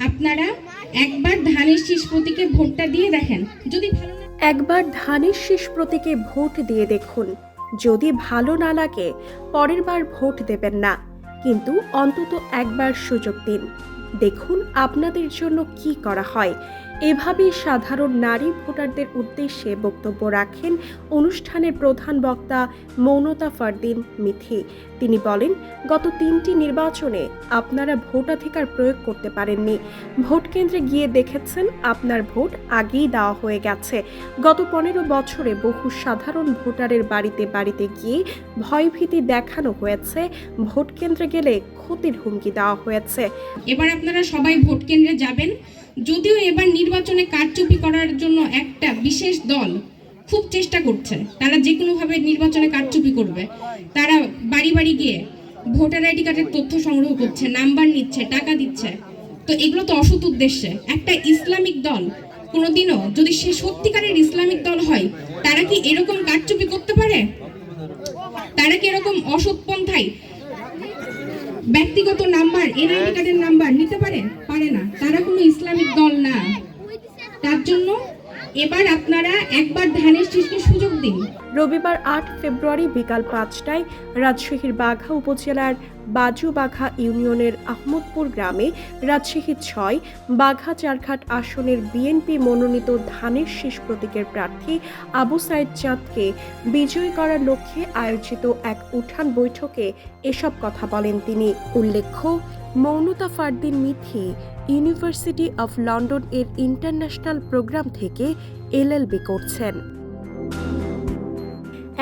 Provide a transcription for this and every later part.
আপনারা একবার ধানের শীষ প্রতীকে ভোটটা দিয়ে দেখেন। যদি একবার ধানের শীষ প্রতীকে ভোট দিয়ে দেখুন। যদি ভালো না লাগে, পরের বার ভোট দেবেন না। কিন্তু অন্তত একবার সুযোগ দিন। দেখুন আপনাদের জন্য কি করা হয়। এভাবেই সাধারণ নারী ভোটারদের উদ্দেশ্যে বক্তব্য রাখেন অনুষ্ঠানের প্রধান বক্তা মৌনতা ফারদিন মিথি। তিনি বলেন, গত তিনটি নির্বাচনে আপনারা ভোটাধিকার প্রয়োগ করতে পারেননি। ভোট কেন্দ্রে গিয়ে দেখেছেন, আপনার ভোট আগেই দেওয়া হয়ে গেছে। গত পনেরো বছরে বহু সাধারণ ভোটারের বাড়িতে বাড়িতে গিয়ে ভয়ভীতি দেখানো হয়েছে। ভোট কেন্দ্রে গেলে ক্ষতির হুমকি দেওয়া হয়েছে। এবার আপনারা সবাই ভোট কেন্দ্রে যাবেন। যদিও এবার নির্বাচনে কারচুপি করার জন্য একটা বিশেষ দল খুব চেষ্টা করছে, তারা যে কোনোভাবে নির্বাচনে কারচুপি করবে। তারা বাড়ি বাড়ি গিয়ে ভোটার আইডি কার্ডের তথ্য সংগ্রহ করছে, নাম্বার নিচ্ছে, টাকা দিচ্ছে। তো এগুলো তো অসৎ উদ্দেশ্যে। একটা ইসলামিক দল কোনোদিনও যদি সে সত্যিকারের ইসলামিক দল হয়, তারা কি এরকম কারচুপি করতে পারে? তারা কি এরকম অসৎ পন্থায় ব্যক্তিগত নাম্বার এনআইডি কার্ডের নাম্বার নিতে পারে? পারে না। তারা কোনো ইসলামিক দল না। তার জন্য এবার আপনারা একবার ধানের শীষকে সুযোগ দিন। রবিবার আট ফেব্রুয়ারি বিকাল পাঁচটায় রাজশাহীর বাঘা উপজেলার বাজু বাঘা ইউনিয়নের আহমদপুর গ্রামে রাজশাহী ছয় বাঘা চারঘাট আসনের বিএনপি মনোনীত ধানের শীষ প্রতীকের প্রার্থী আবু সাইদ চাঁদকে বিজয়ী করার লক্ষ্যে আয়োজিত এক উঠান বৈঠকে এসব কথা বলেন তিনি। উল্লেখ্য, Mounota Fardin Mithi university of London এর ইন্টারন্যাশনাল প্রোগ্রাম থেকে এলএলবি করছেন।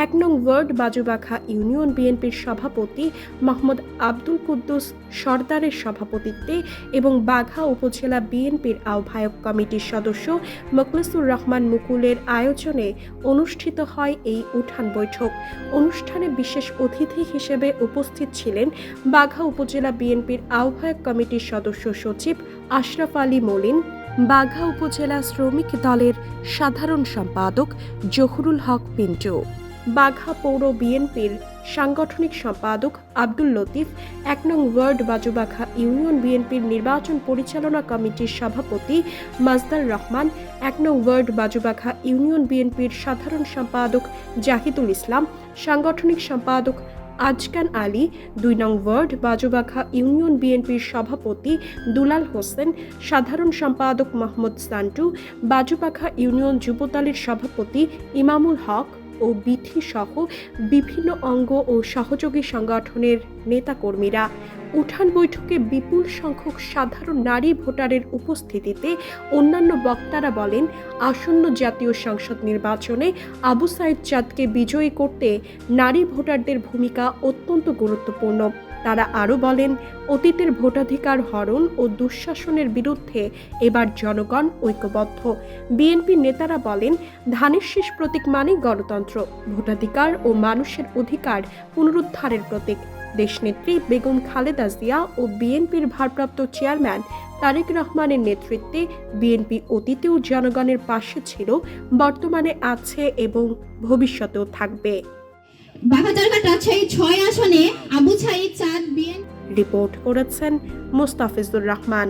এক নং ওয়ার্ড বাজুবাখা ইউনিয়ন বিএনপির সভাপতি মোহাম্মদ আব্দুল কুদ্দুস সর্দারের সভাপতিত্বে এবং বাঘা উপজেলা বিএনপির আহ্বায়ক কমিটির সদস্য মকলেসুর রহমান মুকুলের আয়োজনে অনুষ্ঠিত হয় এই উঠান বৈঠক। অনুষ্ঠানে বিশেষ অতিথি হিসেবে উপস্থিত ছিলেন বাঘা উপজেলা বিএনপির আহ্বায়ক কমিটির সদস্য সচিব আশরাফ আলী মলিন, বাঘা উপজেলা শ্রমিক দলের সাধারণ সম্পাদক জহুরুল হক পিন্টু। বাঘা পৌর বিএনপির সাংগঠনিক সম্পাদক আব্দুল লতিফ, এক নং ওয়ার্ড বাজুবাঘা ইউনিয়ন বিএনপির নির্বাচন পরিচালনা কমিটির সভাপতি মাজদার রহমান, এক নং ওয়ার্ড বাজুবাঘা ইউনিয়ন বিএনপির সাধারণ সম্পাদক জাহিদুল ইসলাম, সাংগঠনিক সম্পাদক আজকান আলী, দুই নং ওয়ার্ড বাজুবাখা ইউনিয়ন বিএনপির সভাপতি দুলাল হোসেন, সাধারণ সম্পাদক মোহাম্মদ সান্টু বাজুপাখা ইউনিয়ন যুবদলের সভাপতি ইমামুল হক ও বিথি সহ বিভিন্ন অঙ্গ ও সহযোগী সংগঠনের নেতাকর্মীরা উঠান বৈঠকে বিপুল সংখ্যক সাধারণ নারী ভোটারের উপস্থিতিতে অন্যান্য বক্তারা বলেন, আসন্ন জাতীয় সংসদ নির্বাচনে আবু সাইদ চাঁদকে বিজয়ী করতে নারী ভোটারদের ভূমিকা অত্যন্ত গুরুত্বপূর্ণ। তারা আরও বলেন, অতীতের ভোটাধিকার হরণ ও দুঃশাসনের বিরুদ্ধে এবার জনগণ ঐক্যবদ্ধ। বিএনপি নেতারা বলেন, ধানের শেষ প্রতীক মানে গণতন্ত্র, ভোটাধিকার ও মানুষের অধিকার পুনরুদ্ধারের প্রতীক। দেশনেত্রী বেগম খালেদা জিয়া ও বিএনপির ভারপ্রাপ্ত চেয়ারম্যান তারেক রহমানের নেতৃত্বে বিএনপি অতীতেও জনগণের পাশে ছিল, বর্তমানে আছে এবং ভবিষ্যতেও থাকবে। বাঘাজারঘাট রাজশাহী ছয় আসনে আবু ছাই চাঁদ বিএন রিপোর্ট করেছেন মোস্তাফিজুর রহমান।